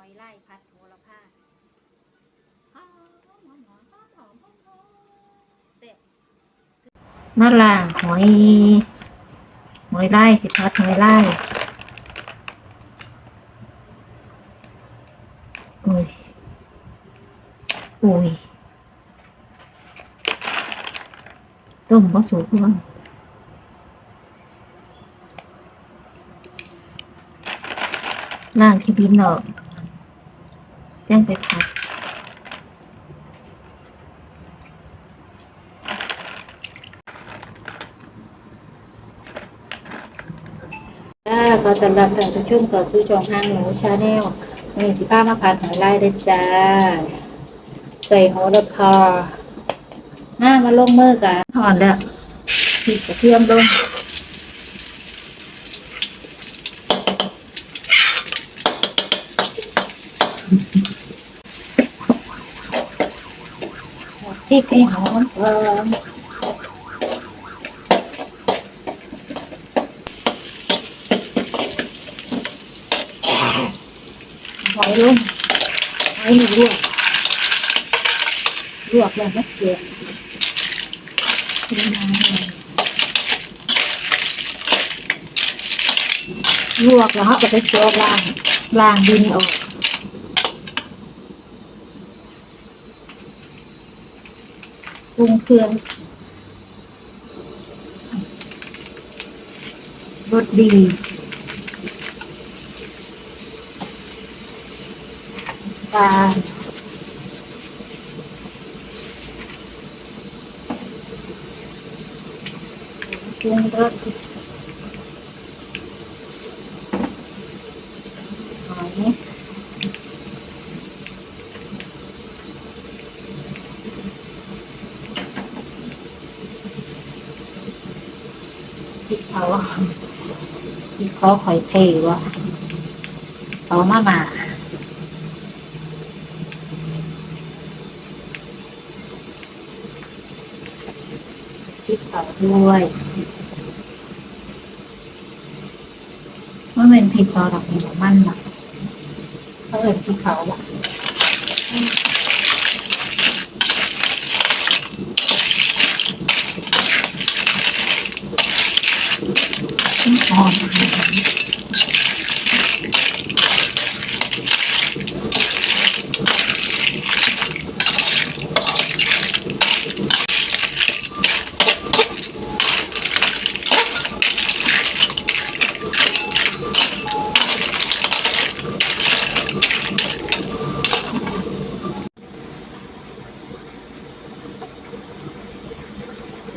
อยไล่พัดโหระพาหอมหอมหอมหอมหอมเสร็จมาล่างหอยหอยไล่สิพัดหอยไล่อุ้ยอุ้ยต้มบ่สุกบ้างล่างขี้ดินเออก จ้งไปพัดค่ะขอต้อนรับท่านผู้ชมเข้าสู่ช่องทางหนูชาแนลมีสิบ้ามาพัดหอยไล่ได้จ้า ใส่โหระพาหน้ามาลงมือกันหอนแล้วพริกกระเทียมลง cái cái họ uh, vậy luôn vậy mình luộc luộc là rất dễ luộc là họ có thể cho làng làng bình ổn cung phương. Bột đi, và cung bớt. Rồi. คิดเขาคิดเขาคอยเทว่าเขามามาคิดเขาด้วยว่าเป็นผิดต่อหลักของมันหรอกเขาเป็นผิดเขาหลั ใส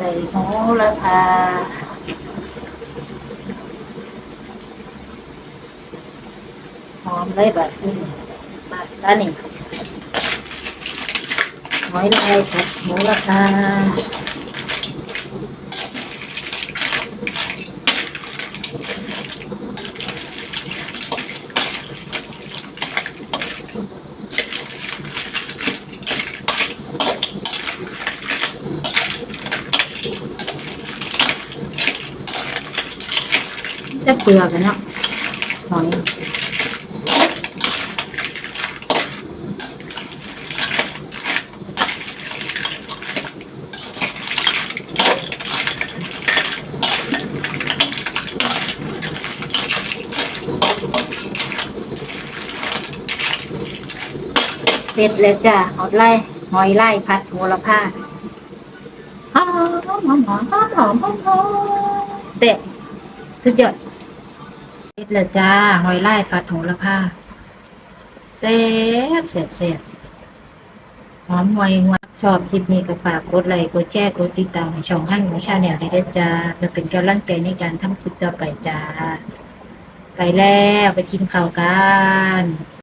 ่โหระพา หอมเลยแบบนี้มาแล้วนี่หอยลายผัดโหระพาจะเปลือกนะหอย เสร็จแล้วจ้ะหอยไล่หอยไล่พัดโหระพาหอมหอมหอมหอมหอมเสร็จสุดยอดเสร็จแล้วจ้าหอยไล่พัดโหระพาเสร็จเสร็จเสร็จหอมหวยหวยชอบคลิปนี้ก็ฝากกดไลค์กดแชร์กดติดตามให้ช่องให้างของชาแนลได้ด้จ้าเพื่เป็นกำลังใจในการทำคลิปต่อไปจ้าไปแล้วไปกินข้าวกัน